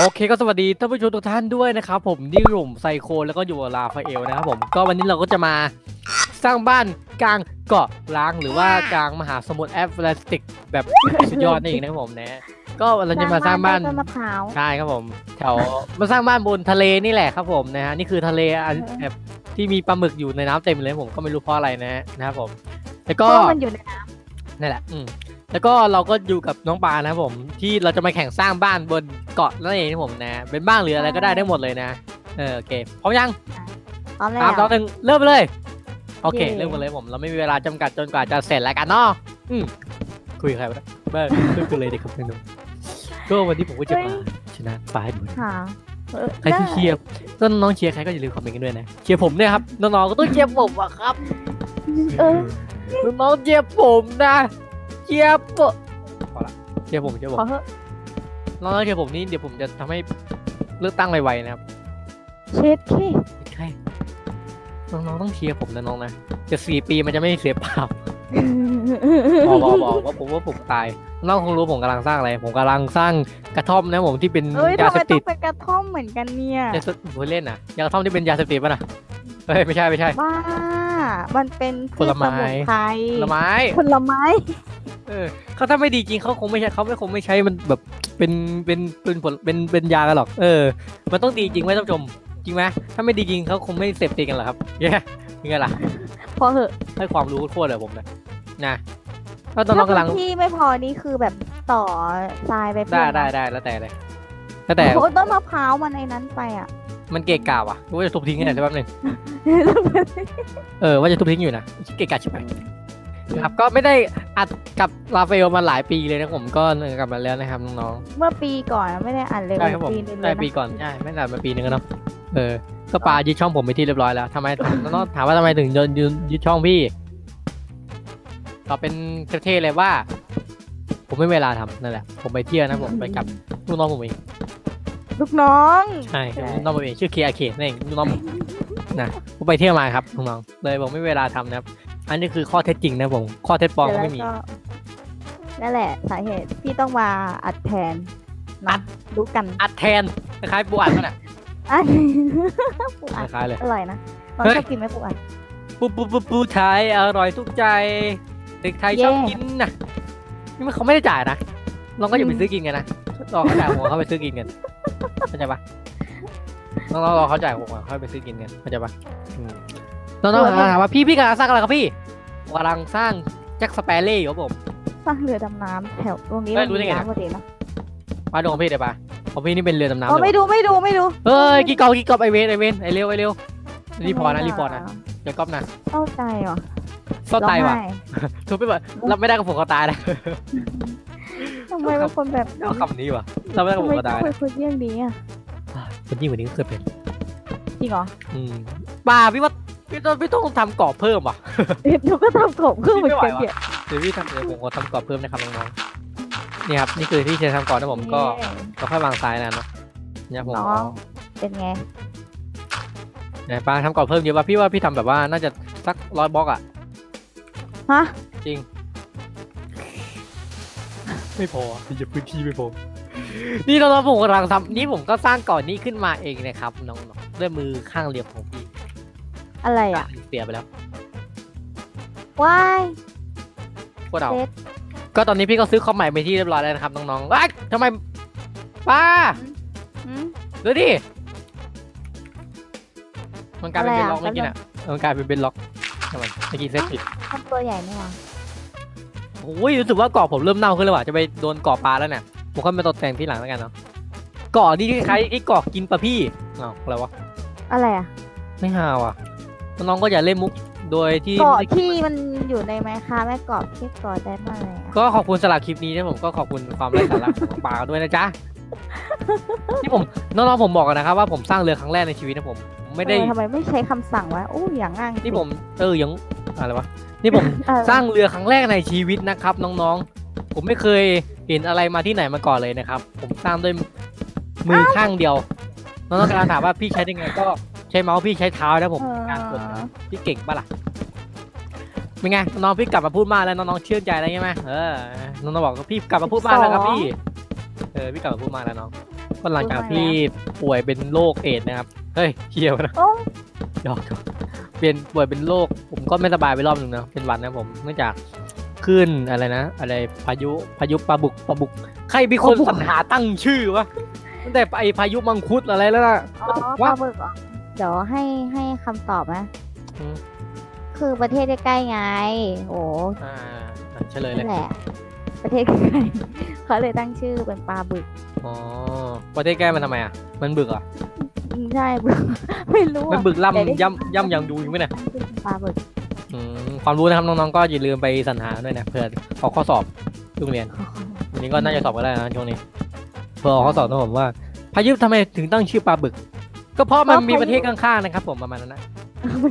โอเคก็สวัสดีท่านผู้ชมทุกท่านด้วยนะครับผมนี่หลุ่มไซโคแล้วก็อยู่กับลาฟาเอลนะครับผมก็วันนี้เราก็จะมาสร้างบ้านกลางเกาะล้างหรือว่ากลางมหาสมุทรแอฟริกติกแบบสุดยอดนี่เองนะครับผมนะก็เราจะมาสร้างบ้านต้นมะพร้าวใช่ครับผมแถวมาสร้างบ้านบนทะเลนี่แหละครับผมนะฮะนี่คือทะเลอันแบบที่มีปลาหมึกอยู่ในน้ำเต็มเลยผมก็ไม่รู้เพราะอะไรนะนะครับผมแล้วเพก็ราะว่ามันอยู่ในน้นั่นแหละอืม แล้วก็เราก็อยู่กับน้องปานะครับผมที่เราจะมาแข่งสร้างบ้านบนเกาะนั่นเองนะผมนะเป็นบ้านหรืออะไรก็ได้ได้หมดเลยนะเออโอเคพร้อมยังำพร้อมแล้สามวสองหนึ่งเริ่มไปเลยโอเคเย้เริ่มกันเลยผมเราไม่มีเวลาจำกัดจนกว่าจะเสร็จแล้วกันเนาะอืมคุยกับใครวะเนี่ยเบ้อเริ่มกันเลยดีครับพี่หนุ่มก็วันนี้ผมก็จะมาชนะฟ้าให้ดูนะค่ะเออใครที่เชียร์ก็น้องๆเชียร์ใครก็อย่าลืมคอมเมนต์กันด้วยนะเชียร์ผมเนี่ยครับน้องๆก็ต้องเชียร์ผมอะครับเออน้องๆเชียร์ผมนะ เชียร์ผมพอละเชียร์ผมเชียร์ผมขอเถอะน้องๆเชียร์ผมนี่เดี๋ยวผมจะทำให้เลือกตั้งไวๆนะครับเช็ดขี้ใช่น้องๆต้องเชียร์ผมนะน้องนะจะสี่ปีมันจะไม่เสียเปล่าบอกบอกบอกว่าผมว่าผมตายน้องคงรู้ผมกำลังสร้างอะไร ผมกำลังสร้างกระท่อมนะผมที่เป็นเอ้ยยาทำเสไมพต้ติอดงเป็นกระท่อมเหมือนกันเนี่ยยาเสพติดผมเล่นนะยากระท่อมที่เป็นยาเสพติดป่ะนะเฮ้ยไม่ใช่ไม่ใช่บ้า มันเป็นพืชผลไม้สมุนไพรผลไม้ผลไม้ เออเขาถ้าไม่ดีจริงเขาคงไม่ใช่เขาไม่คงไม่ใช้มันแบบเป็นเป็นเป็นผลเป็นเป็นยากันหรอกเออ มันต้องดีจริงไหมท่านผู้ชมจริงไหมถ้าไม่ดีจริงเขาคงไม่เสพติดกันหรอกครับแย่ยังไงล่ะพอเหอะให้ความรู้โคตรเลยผมนะนะก็ตอถ้านเรากำลังพื้นที่ไม่พอนี่คือแบบต่อทรายไปเพิ่ได้มได้ได้แล้วแต่เลยแล้วแต่โอ้ต้นมะพร้าวมันในนั้นไปอะ มันเกะกะว่ะว่าจะทุบทิ้งกันหน่อยได้แป๊บนึงเออว่าจะทุบทิ้งอยู่นะเกะกะใช่ไหมครับก็ไม่ได้อัดกับราฟาเอลมาหลายปีเลยนะผมก็กลับมาแล้วนะครับน้องเมื่อปีก่อนไม่ได้อ่านเลยๆใช่ครับผมปีนึงเลได้ยปีนะก่อนใช่ไม่นานมาปีนึงแล้วเนาะเออก็ปายึดช่องผมไปที่เรียบร้อยแล้วทำไมน้องๆถามว่าทำไมถึงโดนยึดยึดช่องพี่ตอบเป็นเท่ๆเลยว่า ผมไม่มีเวลาทำนั่นแหละ ผมไปเที่ยวนะผมไปกับลูกน้องผมเอง ลูกน้อง ใช่ลูกน้องผมเองชื่อเคอาเคนั่นเองลูกน้องผมนะผมไปเที่ยวมาครับลูกน้องเลยผมไม่มีเวลาทำนะครับ อันนี้คือข้อเท็จจริงนะผมข้อเท็จปลอมก็ไม่มีแล้วนั่นแหละสาเหตุที่ต้องมาอัดแทนอันะดรู้กัน อัดแทนคล้ายๆปูอัดนั่นแหละอัดปูคอัดล้ายๆเลยอร่อยนะตอนเฮ้ยชอบกินไหมปูอัดปูปูปูปูไทยอร่อยทุกใจ เด็กไทยชอบเย่กินนะนี่มันเขาไม่ได้จ่ายนะเราก็อย่าไปซื้อกินกันนะ รอเขาจ่ายผมเขาไปซื้อกินกันเข้าใจปะน้องๆรอเขาจ่ายผมก่อนเขาไปซื้อกินกันเข้าใจปะอืมน้องๆถามว่าพี่พี่กำลังสร้างอะไรครับพี่ผมกำลังสร้างแจ็คสเปรเล่อยู่ครับผมสร้างเรือดำน้ำแถวตรงนี้เฮ้มัยนรู้ได้มีไงนะน้ำพอดีเนอะมาดูของพี่เดี๋ยวปะของพี่นี่เป็นเรือดำน้ำอ๋อเลยไม่ดูไม่ดูไม่ดูเฮ้ยกี่กอบกี่กอบไอเวนไอเวนไอเร็วไอเร็วรีพอร์ตนะรีพอร์ตนะเดี๋ยวก๊อปนะเข้าใจว่ะซ่อนตายว่ะร้องไห้ทุบไปว่ะรับไม่ได้กับผมก็ตายนะทำไมเป็นคนแบบนี้เอาคำนี้ว่ะรับไม่ได้กับทำผมไมก็ตายคุนะยคุยเรื่องนี้อะคนยิ่งกว่านี้ก็เคยเป็นจริงเหรออืมป่าพี่ว่าพี่ต้องพี่ต้องทำกรอบเพิ่มว่ะหนูก็ทำกบเครื่องเหมือนกันไม่ไหวเนี่ยว่ะเดี๋ยวพี่ทำเดี๋ยวผมขอทำกรอบเพิ่มนะครับน้องๆนี่ครับนี่คือที่เชนทำกรอบนะผมก็ก็ค่อยวางซ้ายนะเนาะเนี่ยผมน้องเป็นไงเนี่ยป้าทำกรอบเพิ่มเยอะป่ะพี่ว่าพี่ทำแบบว่าน่าจะสักร้อยบล็อกอะฮะ ไม่พอพี่จะพื้นที่ไม่พอ นี่เราเราผมกำลังทำนี่ผมก็สร้างก่อนนี้ขึ้นมาเองนะครับน้องๆด้วยมือข้างเรียบของพี่อะไรอะเสียไปแล้วว้ายพวกเราเซ็ตก็ตอนนี้พี่ก็ซื้อคอมใหม่ไปที่เรียบร้อยแล้วนะครับน้องๆว้ายทำไมป้าหืมดูดิมันกลายเป็นอะไรเบนอะล็อกเมื่อกี้น่ะมันกลายเป็นเบนล็อกทำไมเมื่อกี้เซตผิดทำตัวใหญ่ไหมวะ โอ้ยรู้สึกว่าเกาะผมเริ่มเน่าขึ้นแล้วว่ะจะไปโดนเกาะปลาแล้วเนี่ยผมค่อยมาตกแต่งที่หลังแล้วกันเนาะเกาะนี่คล้ายๆไอ้เกาะกินปลาพี่อ้าวอะไรวะอะไรอะไม่ฮาวอะน้องๆก็อย่าเล่นมุกโดยที่เกาะไม่ได้ที่มันอยู่ในไมค้าแม่เกาะที่เกาะได้มาอะไรอะก็ขอบคุณสำหรับคลิปนี้นะผมก็ขอบคุณความไร้สาระของปลาด้วยนะจ๊ะที่ผมน้องๆผมบอกกันนะครับว่าผมสร้างเรือครั้งแรกในชีวิตนะผมผมไม่ได้เออทำไมไม่ใช้คำสั่งวะอู้อย่างง่ายนี่ผมเออยังอะไรวะ นี่ผมเออสร้างเรือครั้งแรกในชีวิตนะครับ น้องๆ ผมไม่เคยเห็นอะไรมาที่ไหนมาก่อนเลยนะครับ ผมสร้างด้วยมือข้างเดียว น้องๆกำลังถามว่าพี่ใช้ยังไงก็ใช้เมาส์พี่ใช้เท้านะผมเออการกดนะพี่เก่งปะล่ะเป็นไงน้องๆพี่กลับมาพูดมากแล้วน้องๆเชื่อใจแล้วใช่ไหมเออน้องๆบอกว่าพี่กลับมาพูดมากแล้วครับพี่ เออพี่กลับมาพูดมากแล้วน้องก็หลังจากที่ป่วยเป็นโรคเอดส์นะครับเฮ้ยเกี่ยวนะโอ้หยอกหยอก เป็นป่วยเป็นโรคผมก็ไม่สบายไปรอบหนึ่งนะเป็นหวัดนะผมเนื่องจากขึ้นอะไรนะ อะไรพายุพายุปลาบุกปลาบุก ใครเป็นคนสรรหาตั้งชื่อวะตั้งแต่ไอพายุมังคุดอะไรแล้วนะอ๋อปว่าลาหมึกเหรอเดี๋ยวให้ให้คำตอบนะอืมคือประเทศใกล้ๆไง โอ้อ่าอะเฉลยเลนั่ยนแหละประเทศใกล้ๆเขาเลยตั้งชื่อเป็นปลาบึกอ๋อประเทศแก้มันทำไมอะมันบึกเหรอะอืม ใช่บึกไม่รู้มันอะบึกแต่ได้ล่ำย่ำย่ำยังดูอยู่ไหมเนี่ยชื่อเป็นปลาบึกอืมความรู้นะครับน้องๆก็อย่าลืมไปสรรหาด้วยนะเผื่อขอข้อสอบโรงเรียนวันนี้ก็น่าจะสอบก็ได้นะช่วงนี้เผื่อขอข้อสอบนะผมว่าพายุทำไมถึงตั้งชื่อปลาบึก ก็เพราะมันมีประเทศข้างๆนะครับ ผมประมาณนั้นนะ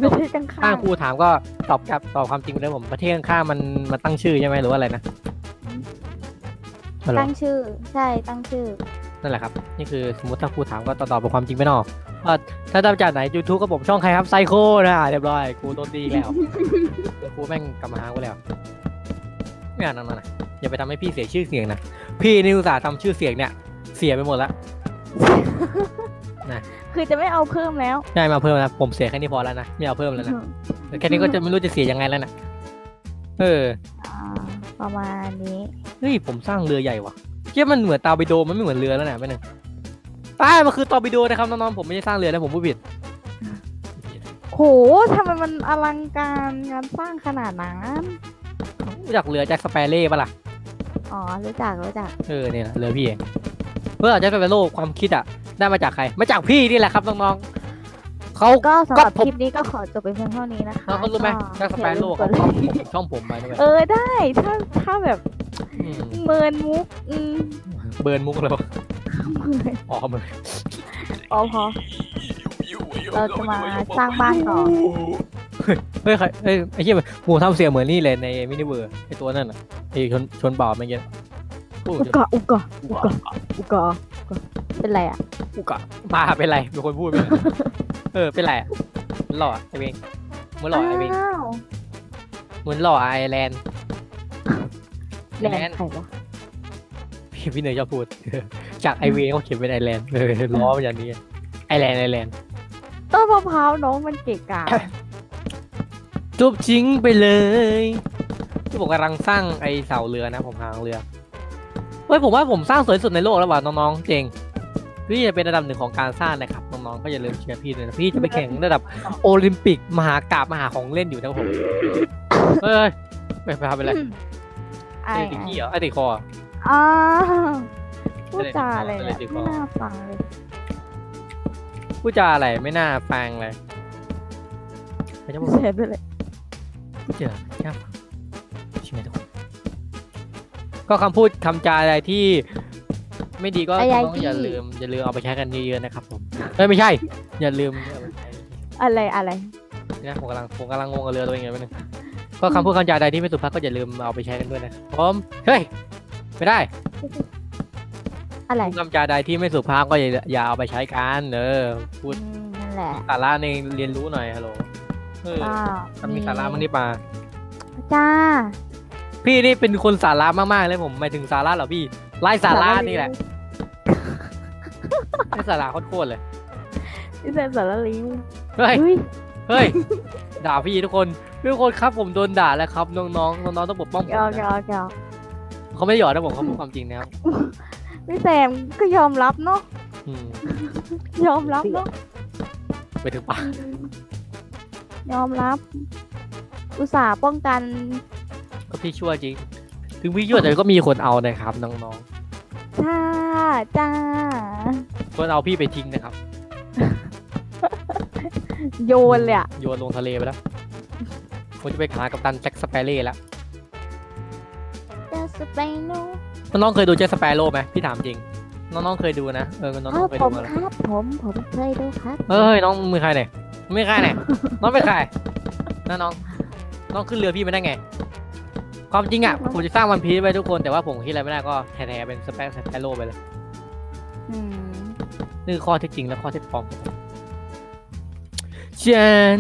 ประเทศข้าข้างงครูถามก็ตอบกลับตอบความจริงไปเลยผมประเทศข้างๆมันมันตั้งชื่อใช่ไหมหรือว่าอะไรนะฮัลโหลตั้งชื่อ ใช่ตั้งชื่อ นั่นแหละครับ นี่คือสมมติถ้าครูถามก็ตอบตอบเป็นความจริงไปเนอะว่าถ้าได้จากไหน YouTube ก็ผมช่องใครครับไซโคนะเรียบร้อยครูโดนตีอีกแล้วครูแม่งกลับมาหากูแล้วไม่อ่านนั่นนะอย่าไปทำให้พี่เสียชื่อเสียงนะพี่นี่อุตส่าห์ทำชื่อเสียงเนี่ย เสียไปหมดแล้วคือจะไม่เอาเพิ่มแล้วใช่มาเพิ่มนะผมเสียแค่นี้พอแล้วนะไม่เอาเพิ่มแล้วนะแค่นี้ก็จะไม่รู้จะเสียยังไงแล้วนะเอออ่าประมาณนี้เฮ้ยผมสร้างเรือใหญ่ว่ะ เทียมันเหมือนตอร์ปิโดมันไม่เหมือนเรือแล้วนะไม่หนึ่งป้ามันคือตอร์ปิโดนะครับน้องๆผมไม่ได้สร้างเรือนะผมพูดผิดโหทำไมมันอลังการงานสร้างขนาดนั้นรู้จักเรือแจ็คสเปเร่ปะล่ะอ๋อรู้จักรู้จักเออเนี่ยนะเรือพี่เองเพื่อแจ็คสเปโร่ความคิดอะได้มาจากใครมาจากพี่นี่แหละครับน้องๆ เขาก็สำหรับก็ผมคลิปนี้ก็ขอจบไปเพียงเท่านี้นะคะน้องเขารู้ไหมแจ็คสเปโร่ก็เขาอย่าลืมกดไลค์ช่องผมไปด้วยเออได้ถ้าถ้าแบบมเมินมุกอืมเบิร์นมุกเลยวะเมินอ๋อเบิร์นอ๋อพอเราจะมาสร้างบ้านต่อเฮ้ยใครเฮ้ยไอ้เหี้ยหูทำเสียงเหมือนนี่เลยในมินิเวอร์ไอ้ตัวนั่นอะไอ้ชนชนเปล่าเมื่อกี้พูดอุกกะอุกกะอุกกะอุกกะอุกกะเป็นไรอะอุกะมาเป็นไรเป็นคนพูดไปเลย เออเป็นไรอะหล่อไอเวงเหมือนหล่อไอเวงอ้าวเหมือนหล่อไอแลนด์แลนด์ใครวะพี่พี่เนยชอบพูด จากไอเวงเขาเขียนเป็นไอแลนด์เออล้อมาอย่างนี้ไอแลนด์ไอแลนด์ต้นมะพร้าวน้องมันเกะกะจุบจิ้งไปเลยที่ผมกำลังสร้างไอเสาเรือนะผมหางเรือเฮ้ยผมว่าผมสร้างสวยสุดในโลกแล้วว่ะน้องๆเจงพี่จะเป็นระดับหนึ่งของการสร้างนะครับ น้องๆก็อย่าลืมเชียร์พี่ด้วยนะพี่จะไปแข่งระดับโอลิมปิกมหากาบมหาของเล่นอยู่นะครับผมเฮ้ยไปไปทำเป็นไรไอ้ไอติดขี้เหรอไอติดคอเหรออ้าวพูดจาอะไรอะไรเนี่ยติดคอไม่น่าฟังเลยพูดจาอะไรไม่น่าฟังเลยไม่ใช่พูดเสียไปเลยพูดเจอแค่ฟังใช่ไหมทุกคนก็คำพูดคำจาอะไรที่ ไม่ดีก็น้องๆอย่าลืมอย่าลืมเอาไปใช้กันเยอะๆนะครับผมเอ้ยไม่ใช่ อย่าลืมเอาไปใช้อะไรอะไรนะผมกำลังผมกำลังงงกับเรือตัวเองอยู่นิดนึงก็คำพูดคำจาใดที่ไม่สุภาพก็อย่าลืมเอาไปใช้กันด้วยนะครับผมเฮ้ยไม่ได้อะไรคำจาใดที่ไม่สุภาพก็อย่าอย่าเอาไปใช้กันเออพูดอืมนั่นแหละสาระในเรียนรู้หน่อยฮัลโหลเออก็ถ้ามีสาระมันนี่ปาจ้า พี่นี่เป็นคนสาระมากๆเลยผมหมายถึงสาระเหรอพี่ ไล่สาระนี่แหละไล่สาระโคตรๆเลยนี่เป็นสารลิงเฮ้ยเฮ้ยเฮ้ยด่าพี่ทุกคนทุกคนครับผมโดนด่าแล้วครับน้องๆน้องๆต้องปกป้องผมยอกยนะอกยอกเขาไม่ได้หยอดนะผมเขาพูดความจริงนะครับพี่แซมก็ยอมรับเนาะอืมยอมรับเนาะไปถึงปากยอมรับ อุตส่าห์ป้องกันก็พี่ชั่วจริง ถึงพี่ชั่วแต่ก็มีคนเอานะครับน้องจ้าจ้า ๆคนเอาพี่ไปทิ้งนะครับ โยนเลยอะโยนลงทะเลไปแล้วผมจะไปหากัปตันแจ็คสเปเร่แล้วจะสเปนโนน้องๆเคยดูแจ็คสเปโร่ไหมพี่ถามจริง น้องๆเคยดูนะเออน้องครัๆบเคยผดูมมาแล้วครับผมผมเคยดูครับเอ้ยน้องมือใครเนี่ยไม่ใครเนี่ยน้องเป็นใครนะน้องน้องขึ้นเรือพี่ไม่ได้ไง ความจริงอะผมจะสร้างวันพีซไว้ทุกคนแต่ว่าผมคิดอะไรไม่ได้ก็แท้ๆเป็นสเปซสเปโร่ไปเลยอืมนี่คือข้อเท็จจริงและข้อเท็จปลอมของผมฉัน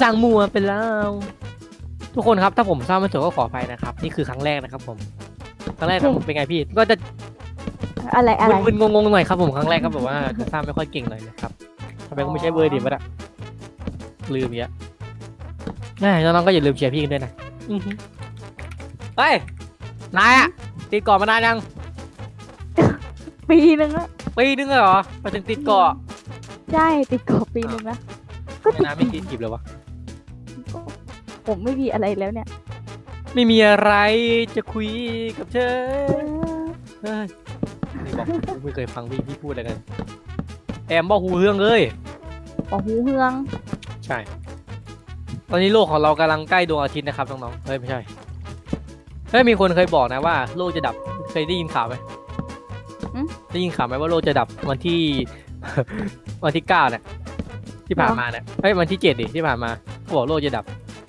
สร้างมัวไปแล้ว ทุกคนครับถ้าผมสร้างไม่สวยก็ขออภัยนะครับ นี่คือครั้งแรกนะครับ ผมครั้งแรกนะเป็นไงพี่ก็จะอะไรอะไรมึนๆงงๆหน่อยครับผมครั้งแรกครับแบบว่าจะสร้างไม่ค่อยเก่งหน่อยนะครับทำไมกูไม่ใช้เบอร์ดิบวะเนี่ยลืมเยอะแม่น้องๆก็อย่าลืมเชียร์พี่กันด้วยนะอื้อหือ เฮ้ย นายอะติดเกาะมานานยัง ปีหนึ่งละปีนึงเลยเหรอไปถึงติดเกาะใช่ติดเกาะปีหนึ่งละก็ไม่ติดนานไม่คิดจีบเลยวะ ผมไม่มีอะไรแล้วเนี่ย ไม่มีอะไรจะคุยกับเธอเฮ้ยนี่บอกกูไม่เคยฟังพี่พี่พูดอะไรกันแอมบอกหูเฮืองเลยปอหูเฮือง ใช่ ตอนนี้โลกของเรากำลังใกล้ดวงอาทิตย์นะครับน้องๆ เฮ้ยไม่ใช่เฮ้ยมีคนเคยบอกนะว่าโลกจะดับเคยได้ยินข่าวไหมได้ยินข่าวไหมว่าโลกจะดับวันที่ วันที่เก้าเนี่ยที่ผ่านมาเนี่ยเฮ้ยวันที่เจ็ดดิที่ผ่านมาเขาบอกโลกจะดับ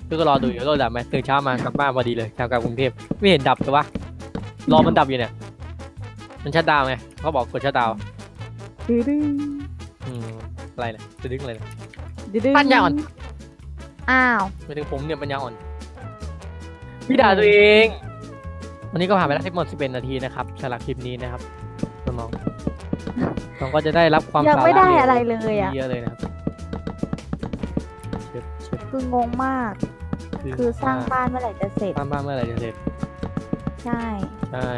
ก็รอดูอยู่โลกดับไหมตื่นเช้ามากลับบ้านพอดีเลยทางกลับกรุงเทพไม่เห็นดับเลยวะรอมันดับอยู่เนี่ย มันชัดดาวน์ไงเขาบอกกดชัดดาวน์ดื้อดื้ออืมอะไรเนี่ยจะดึงอะไรเนี่ยดื้อดื้อปัญญาอ่อนอ้าว ไม่ถึงผมเนี่ยปัญญาอ่อนพี่ด่าตัวเอง วันนี้ก็ผ่านไปแล้วทั้งหมด 11 นาทีนะครับสำหรับคลิปนี้นะครับน้องๆน้องก็จะได้รับความยังสาไม่ระได้อะไรเลยอะเยอะเลยนะครับเชฟเชฟคืองงมาก คือสร้างบ้านเมื่อไหร่จะเสร็จสร้างบ้านเมื่อไหร่จะเสร็จ ใช่ ใช่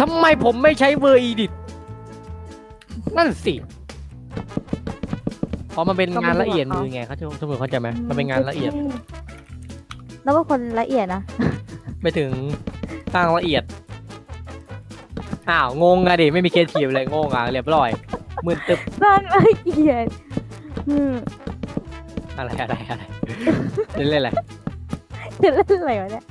ทำไมผมไม่ใช้เวอร์อีดิทนั่นสิเพราะมันเป็นงานละเอียดมือไงเขาจะทุกคนเข้าใจไหมมันเป็นงานละเอียด แล้วว่าคนละเอียดนะ ไม่ถึงสร้างละเอียด อ้าว งงอะดิไม่มีเคสทีฟเลยงงอะเรียบร้อยมืนตึบสร้างละเอียดอืมอะไรอะไรอะไรเล่นเล่นอะไรจะเล่นอะไรวะเนี่ย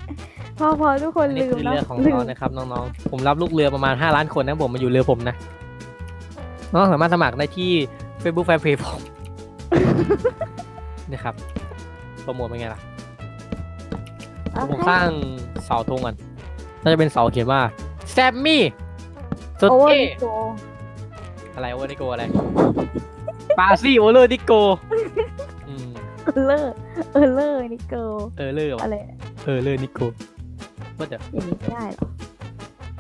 พอพอทุกคนอันนี้ลืมคือนะเรือของลืน้อมงนะครับน้องๆ ผมรับลูกเรือประมาณ 5 ล้านคนนะผมมาอยู่เรือผมนะ น้องสามารถสมัครได้ที่ Facebook Fanpage ผมนี่ครับโปรโมทเป็นไงล่ะโอ ผมเคสร้างเสาธงก่อนน่าจะเป็นเสาเขียนว่าแซมมี่สุดโอเวอร์เท่ดิโกอะไรโอเวอร์นิโกอะไรปาซี่โอเวอร์นิโกอืมเออเลอร์เออเลอร์นิโกเออเลอร์ว่ะอะไรเออเลอร์นิโกว่าแต่อย่างนี้ไม่ได้หรอ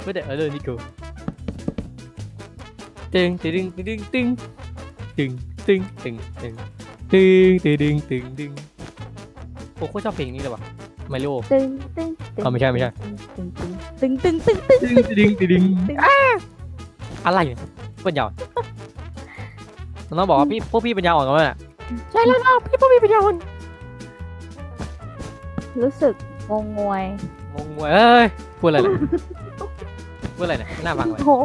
ว่าแต่เออเลอร์นิโกตึงตึงตึงตึงตึงตึงตึงตึงตึงตึงตึงตึงตึงโอ้โคตรชอบเพลงนี้เลยว่ะ มาริโอตึงตึงตึงอ๋อไม่ใช่ไม่ใช่ ตึงตึงตึงตึงตึงตึงตึงตึงตึงตึงอ้าอะไรเนี่ยปัญญาอ่อนน้องบอกว่าพี่พวกพี่ปัญญาอ่อนกันไหมน่ะใช่แล้วนะพี่พวกพี่ปัญญาอ่อนรู้สึกงงงวยงงเว้ยเอ้ยพูดอะไรเนี่ยพูดอะไรเนี่ยไม่น่าฟังเลยโอ้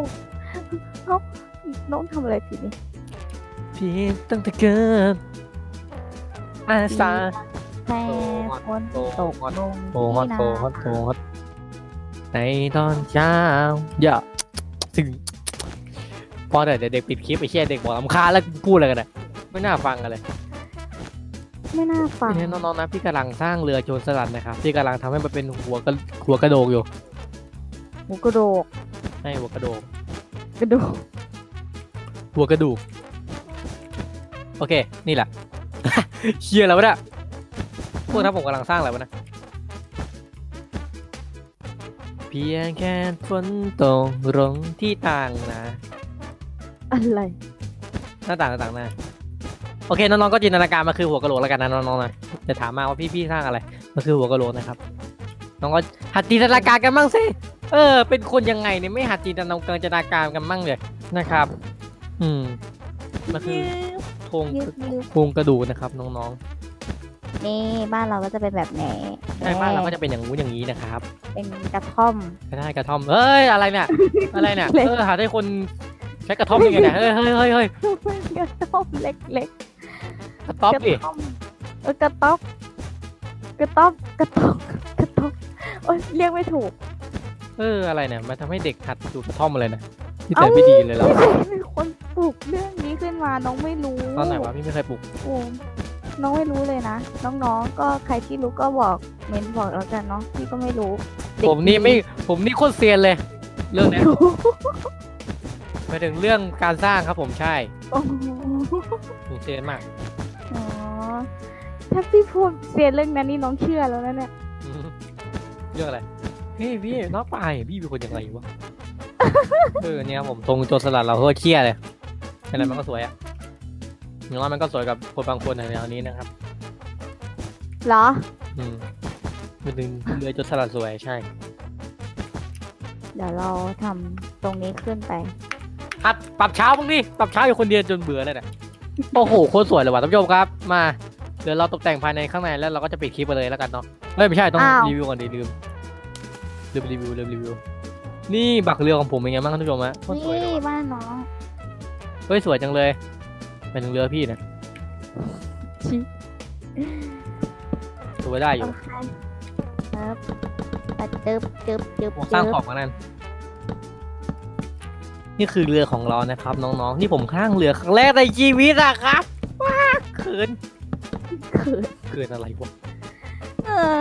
เอ้าน้องทำอะไรผิดนี่พี่ตั้งแต่เกิดอาสา แต่ฝนตกลงโอ้ฮอตที่โอ้นาฮอตโอ้ฮอตในตอนเช้าอย่าถึงพอเดี๋ยวเด็กปิดคลิปไอ้เชี่ยเด็กบอกลำคาแล้วพูดอะไรกันเนี่ยไม่น่าฟังกันเลยไม่น่าฟังน้องๆนะพี่กำลังสร้างเรือโจรสลัดนะครับพี่กำลังทำให้มันเป็นหัวกระหัวกระโดกอยู่หมูกระโดกให้หัวกระโดกกระดูกหัวกระดูกโอเค นี่แหละเชียแล้ววะเนี่ย พวกนั้นผมกำลังสร้างอะไรวะนะ เพียงแค่ฝนตกลงที่ต่างนะ อะไรหน้าต่างหน้าต่างหน้าโอเคน้องๆก็จินตนาการมาคือหัวกะโหลกแล้วกันนะน้องๆนะจะถามมาว่าพี่ๆสร้างอะไรมันคือหัวกะโหลกนะครับ น้องก็หัดจินตนาการกันบ้างสิเออ เป็นคนยังไงเนี่ยไม่หัดจินตนาการจินตนาการกันบ้างเลยนะครับ อืมมันคือยืมโครงยืมยืมโครงกระดูกนะครับน้อง นี่บ้านเราก็จะเป็นแบบไหนๆใช่บ้านเราก็จะเป็นอย่างงู้นอย่างนี้นะครับ เป็นกระท่อมก็ได้กระท่อมเฮ้ยอะไรเนี่ยอะไรเนี่ยเล็กเออหาได้คนใช้กระท่อมยังไงเนี่ยเฮ้ยเฮ้ยเฮ้ยเฮ้ยกระท่อมเล็กกระต๊อบๆกระดิท่อมเออกระต๊อบกระต๊อบกระต๊อบกระต๊อบโอ้ยเรียกไม่ถูก เอออะไรเนี่ยมันทำให้เด็กหัดดูกระท่อมเลยนะที่แต่ไม่ดีเลยเรามีคนปลูกเรื่องนี้ขึ้นมาน้องไม่รู้ตอนไหนวะพี่ไม่เคยปลูกโอ้ น้องไม่รู้เลยนะ น้องๆ ก็ใครที่รู้ก็บอกเมนบอกแล้วกันเนาะพี่ก็ไม่รู้เด็กผมนี่ไม่ผมนี่โคตรเซียนเลย เรื่องเนี้ยหมายถึงเรื่องการสร้างครับผมใช่โอ้โหผมเซียนมากอ๋อถ้าพี่พูดเสียเรื่องนั้นนี่น้องเชื่อแล้วนะเนี่ยอืมเรื่องอะไรเฮ้ยพี่น้องปลายพี่เป็นคนยังไงวะ เออเนี่ยครับผมตรงโจรสลัดเราโคตรเครียดเลยอะไรมันก็สวยอะ อย่างน้อยมันก็สวยกับคนบางคนในแนวนี้นะครับ เหรอ อืมมันถึงเรือโจรสลัดสวยใช่ เดี๋ยวเราทำตรงนี้ขึ้นไป ครับปรับเช้าบ้างดิปรับเช้าอยู่คนเดียวจนเบื่อเลยนะ โอ้โหโคตรสวยเลยว่ะท่านผู้ชมครับ มาเดี๋ยวเราตกแต่งภายในข้างในแล้วเราก็จะปิดคลิปไปเลยแล้วกันเนาะเฮ้ยไม่ใช่ต้องอ้าว รีวิวก่อนดิลืมลืมรีวิวลืมรีวิว นี่บักเรือของผมเป็นไงบ้างท่านผู้ชมฮะโคตรสวยเลยนี่ว่ะบ้านน้อง เฮ้ยสวยจังเลย เป็นถึงเรือพี่นะชิสวยได้อโอยู่เคครับปัดจึบจึบจึบผมสร้างจึบขอบกันนั่น นี่คือเรือของเรานะครับ น้องๆ นี่ผมข้างเรือครั้งแรกในชีวิตอะครับ ว้าเขินคือเขินอะไรวะเออ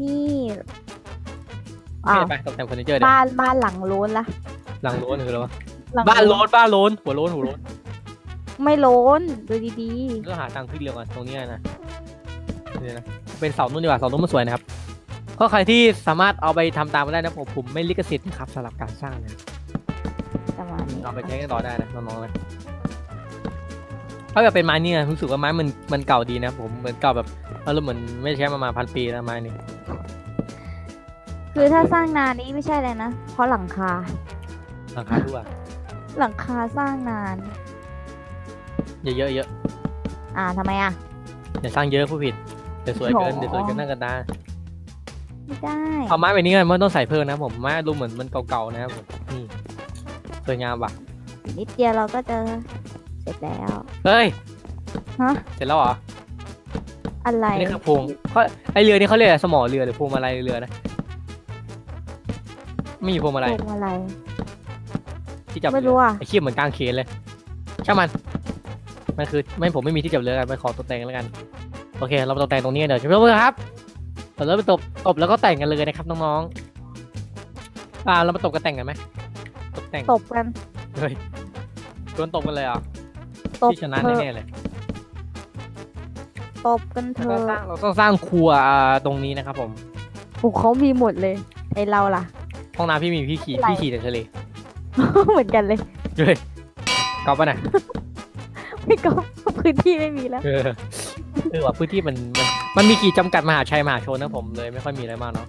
นี่อ้าวไปตกแต่งเฟอร์นิเจอร์เดี๋ยวบ้านบ้านหลังโล้นละหลังโล้นคืออะไรวะหลังบ้านโล้นบ้านโล้นหัวโล้นหัวโล้น ไม่โล้นดูดีก็หาทางขึ้นเรือก่อนตรงนี้นะนี่นะ เป็นเสานุ่นดีกว่าเสานุ่นมันสวยนะครับ ก็ใครที่สามารถเอาไปทำตามมาได้นะผมผมไม่ลิขสิทธิ์นะครับสำหรับการสร้างนะๆประมาณนี้เอาไปใช้กันต่อได้นะน้องๆนะถ้าแบบเป็นไม้เนี่ยรู้สึกว่าไม้มันมันเก่าดีนะผมเหมือนเก่าแบบอารมณ์เหมือนไม่ได้ใช้มามาพันปีแล้วไม้นี่คือถ้าสร้างนานนี้ไม่ใช่เลยนะ เพราะหลังคา ราคาด้วยหลังคาสร้างนาน เยอะเยอะเยอะอ่าทำไมอะอย่าสร้างเยอะผู้ผิดเดี๋ยวสวยเกินโหเดี๋ยวสวยเกินหน้ากันตาไม่ได้เอาไม้แบบนี้กันไม่ต้องใส่เพิ่มนะผมไม้ดูเหมือนมันเก่าๆนะครับผมนี่สวยงามว่ะนิดเดียวเราก็จะเสร็จแล้วเฮ้ยฮะเสร็จแล้วเหรออะไรอันนี้คือพวงเขาไอเรือนี่เขาเรียกอะไรสมอเรือหรือพวงมาลัยเรือนะไม่มีพวงมาลัยพวงอะไรที่จับไม่เรือรู้อะไอเขี้ยเหมือนกลางเขนเลยช่างมัน มันคือไม่ผมไม่มีที่จับเรือกันไปขอตกแต่งแล้วกัน โอเค เรามาตกแต่งตรงนี้กันเดี๋ยวช่วยครับเราเริ่มไปตบตบแล้วก็แต่งกันเลยนะครับน้องๆอ่าเรามาตบกันแต่งกันไหมตบแต่งตบกันเฮ้ยโดนตบกันเลยเหรอะตบที่ชนะเถอะแน่ๆเลยตบกันเถเราอะสร้างเราต้องสร้างครัวอ่าตรงนี้นะครับผมโอ้เขามีหมดเลยไอเราล่ะห้องน้ำพี่มีพี่ขี่อะไรพี่ขี่แต่ทะเลเหมือนกันเลยเฮ้ยกอปะน่ะไม่ ก็พื้นที่ไม่มีแล้ว เออเออว่าพื้นที่มันมันมันมีขีดจำกัดมหาชัยมหาชนนะผมเลยไม่ค่อยมีอะไรมากเนาะ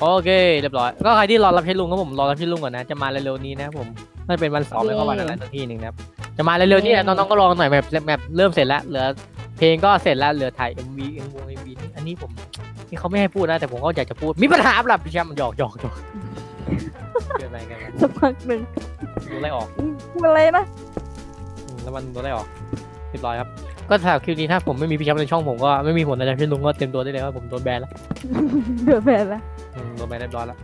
โอเคเรียบร้อย ก็ใครที่รอรับใช้ลุงก็ผมรอรับใช้ลุงก่อนนะ จะมาเร็วๆนี้นะครับผมน่าจะเป็นวันเสาร์ไม่ก็วันอะไรสักที่หนึ่งนะครับจะมาเร็วๆนี้แหละน้องๆก็รอหน่อยแบบแบบเริ่มเสร็จแล้วเหลือเพลงก็เสร็จแล้วเหลือถ่าย MV เอ็มวง MV นี่อันนี้ผมนี่เขาไม่ให้พูดนะ แต่ผมก็อยากจะพูดมีปัญหาหลับพี่แชมป์หยอกหยอกหยอกเกินไปเกินไปสักพักหนึ่งโดนไล่ออกพูดอะไรนะอืม แล้วมันโดนไล่ออกเรียบร้อยครับ ก็สำหรับคลิปนี้ถ้าผมไม่มีพี่แชมป์ในช่องผมก็ไม่มีผลอะไรพี่ลุงก็เต็มตัวได้เลยว่าผมโดนแบนแล้วเดือดแผลแล้วอืมโดนแบนเรียบร้อยแล้ว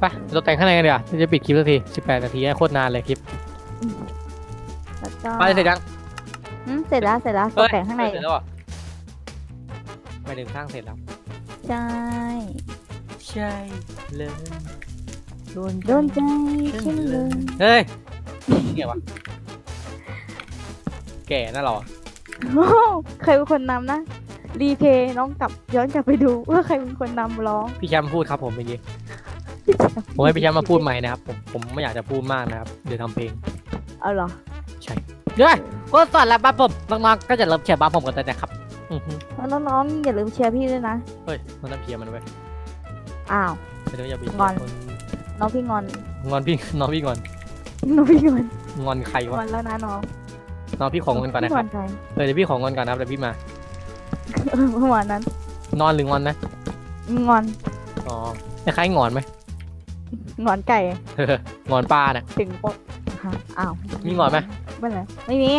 ไปเราแต่งข้างในกันดีกว่าจะปิดคลิปสักที18 นาทีโคตรนานเลยคลิปแล้วก็ไปเสร็จยังอืมเสร็จแล้วเสร็จแล้วตเฮ้กยแต่งข้างในเสร็จแล้วเหรอไม่ถึงสร้างเสร็จแล้วใช่ใช่เลยโดนโดนใจขึ้นเลยเฮ้ยเกี่ยวะ แก่น่ะเหรอโอ้โหใครเป็นคนนำนะรีเพย์น้องกลับย้อนกลับไปดูว่าใครเป็นคนนำร้อง พี่แชมป์พูดครับผมเมื่อกี้ผมให้พี่แชมป์มาพูดใหม่นะครับ ผมผมไม่อยากจะพูดมากนะครับ เดี๋ยวทำเพลง เอาเหรอเฮ้ยก็สอนแล้วบ้าผมน้องๆก็จะเริ่มเชียร์บ้าผมกันแต่นะครับอือฮึแล้วน้องๆอย่าลืมเชียร์พี่ด้วยนะ เฮ้ยมันต้องเชียร์มันไว้ยอ้าวไม่ต้องอย่าไปเชียงอนร์คนน้องพี่งอน งอนพี่น้องพี่งอน น้องพี่งอน งอนใครงอวะนแล้วนะน้อง น้องพี่ของอนก่อนนะพี่คงรัอบนใครเออเดี๋ยวพี่ของอนก่อนนะครับเดี๋ยวพี่มาเออประมาณนั้น นอนหรืองอนนะงอนอ๋อคล้ายๆงอนไหมงอนไก่งอนปลาน่ะถึงปกฮะอ้าวมีงอนไหมไม่เลยไม่มี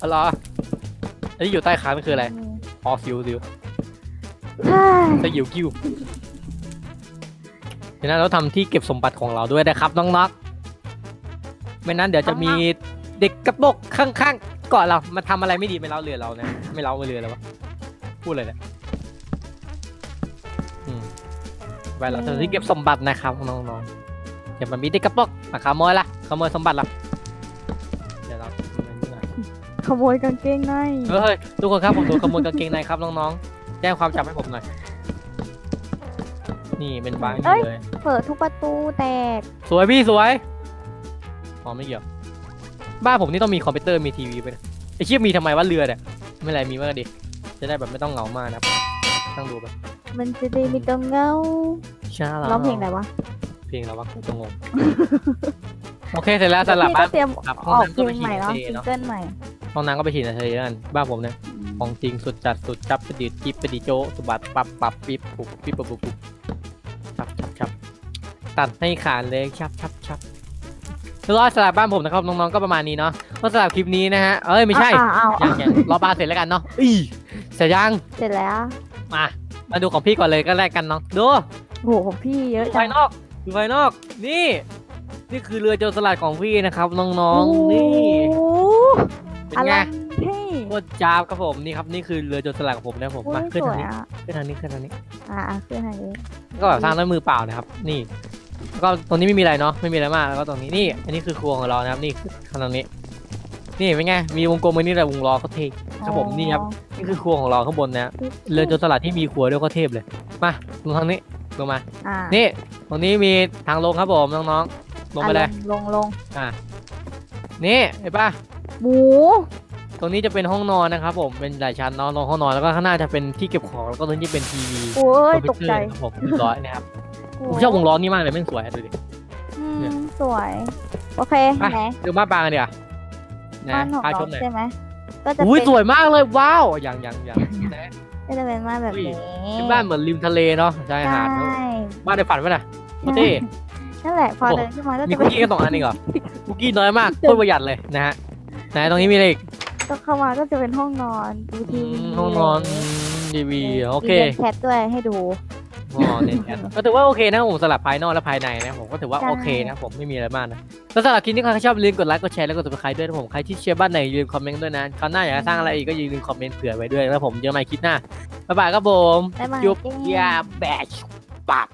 อ๋อเหรออันนี้อยู่ใต้ขามันคืออะไรอ๋อสิวสิวเฮ้ยสยิวกิ้วเดี๋ยวนั้นเราทำที่เก็บสมบัติของเราด้วยนะครับน้องๆไม่นั้นเดี๋ยวจะมี เด็กกระโปกข้างๆเกาะเรามาทำอะไรไม่ดีไม่เล่าเรือเรานะไม่เล่าเรือแล้ววะพูดเลยเนี่ยอืมไปเราทำที่เก็บสมบัตินะครับน้องๆเดี๋ยวมันมีเด็กกระโปกมาขโมยละขโมยสมบัติเราเดี๋ยวเราทำอะไรนี่ก่อนขโมยกางเกงในเฮ้ยทุกคนครับผมโดนขโมยกางเกงในครับน้องๆแจ้งความจับให้ผมหน่อยนี่เป็นบางเอ้นี่ยเลยเปิดทุกประตูแตกสวยพี่สวยอ๋อไม่เกี่ยว บ้านผมนี่ต้องมีคอมพิวเตอร์มีทีวีไปนะไอเชี่ยมีทำไมว่าเรือเนี่ยไม่เป็นไรมีมากดิจะได้แบบไม่ต้องเหงามากนะครับตั้งดูไปมันจะได้ไม่ต้องเหงาใช่แล้วร้องเพลงอะไรวะเพลงแล้ววะกูจะงงโอเคเสร็จแล้วสำหรับพี่บ้าก็นเตรียมครับออกห้องเพน้ำก็ลไปงฉีดใหม่เนาะในทะเลเนอะซิงเกิลใหม่ห้องน้ำก็ไปฉีดในทะเลนั่นบ้านผมเนี่ยของจริงสุดจัดสุดจับประดิษฐ์จิ๊บประดิษฐ์โจะสุบัดปับปับปิ๊บปุบปิ๊บปุบปุบปุบชับชับชับตัดให้ขาดเลยชับชับชับ แล้วก็สำหรับบ้านผมนะครับน้องๆก็ประมาณนี้เนาะก็สำหรับคลิปนี้นะฮะเอ้ยไม่ใช่อ่าเอายัเอางยังรอปลาเสร็จแล้วกันเนาะอีเสร็จยังเสร็จแล้วมามาดูของพี่ก่อนเลยก็แลกกันเนาะดูโหของพี่เยอะดูจัภางยนอกดูภายนอก นี่ นี่คือเรือโจรสลัดของพี่นะครับน้องๆนี่โอ้โหเป็นอไงลังเท่โคตรจ้าบครับผมนี่ครับนี่คือเรือโจรสลัดของผมนะผมอุ้มายขึ้นสวทางยนี้อะขึ้นทางนี้ขึ้นทางนี้อ่าอะขึ้นทางนี้ ก็แบบสร้างด้วยมือเปล่านะครับ นี่แล้ว ก็ตรงนี้ไม่มีอะไรเนาะไม่มีอะไรมากแล้วก็ตรงนี้นี่ อันนี้คือครัวของเรานะครับนี่คือข้างตรงนี้ นี่เป็นไงมีวงกลมไว้นี่แหละวงล้อเขาเท่ครับผมนี่ครับนี่คือครัวของเราข้างบนนะเรือโจรสลัดที่มีครัวด้วยก็เทพเลยมาลงทางนี้ลงมาอ่านี่ตรงนี้มีทางลงครับผมน้องๆลงไปเลยอะลงลงนี่เห็นปะหมูตรงนี้จะเป็นห้องนอนนะครับผมเป็นหลายชั้นเนอนลงห้องนอนแล้วก็ข้างหน้าจะเป็นที่เก็บของแล้วก็ตรงนี้เป็นทีวีโอ้ยคตอมกพิวใจเตอร์ครับผมเรียบร้อยนะครับ ผมชอบวงล้อนี่มากเลยแม่งสวยอะดูดิ อืเนี่ยมสวย โอเคไปไหนดูบ้านปางกันเดี๋ยวนะบ้านของพาชเรามหน่อยใช่ไหมก็จะอุ้ยเป็นสวยมากเลยว้าวอย่างอย่างอย่างนะ ก็จะเป็นบ้านแบบอุ้ย นี้เป็นบ้านเหมือนริมทะเลเนาะชายใช่หาดเนอะบ้านในฝันปะน่ะโคตรเท่ นั่นแหละพอโอ้เดินขึ้นมาก็มีจะคุเป็กนกี้กันสองอันเองเหรอคุกกี้น้อยมากโคตรประหยัดเลยนะฮะไหนตรงนี้มีอะไรอีกก็เข้ามาก็จะเป็นห้องนอนดูทีวีห้องนอนทีวีโอเค มีแคทด้วยให้ดู อ๋อเน็ตแอดก็ถือว่าโอเคนะผมสลับภายนอกและภายในนะผมก็ถือว่าใช่โอเคนะผมไม่มีอะไรมากนะแล้วสำหรับคลิปนี้ใครชอบอย่าลืมกดไลค์กดแชร์แล้วกดติดตามด้วยนะผมใครที่เชียร์บ้านไหนอย่าลืมคอมเมนต์ด้วยนะคราวหน้าอยากจะสร้างอะไรอีกก็อย่าลืมคอมเมนต์เผื่อไว้ด้วยแล้วผมเจอกันใหม่คลิปหน้าบ๊ายบายครับผมบ๊ายบายจุ๊บเย้ยาแบชปับ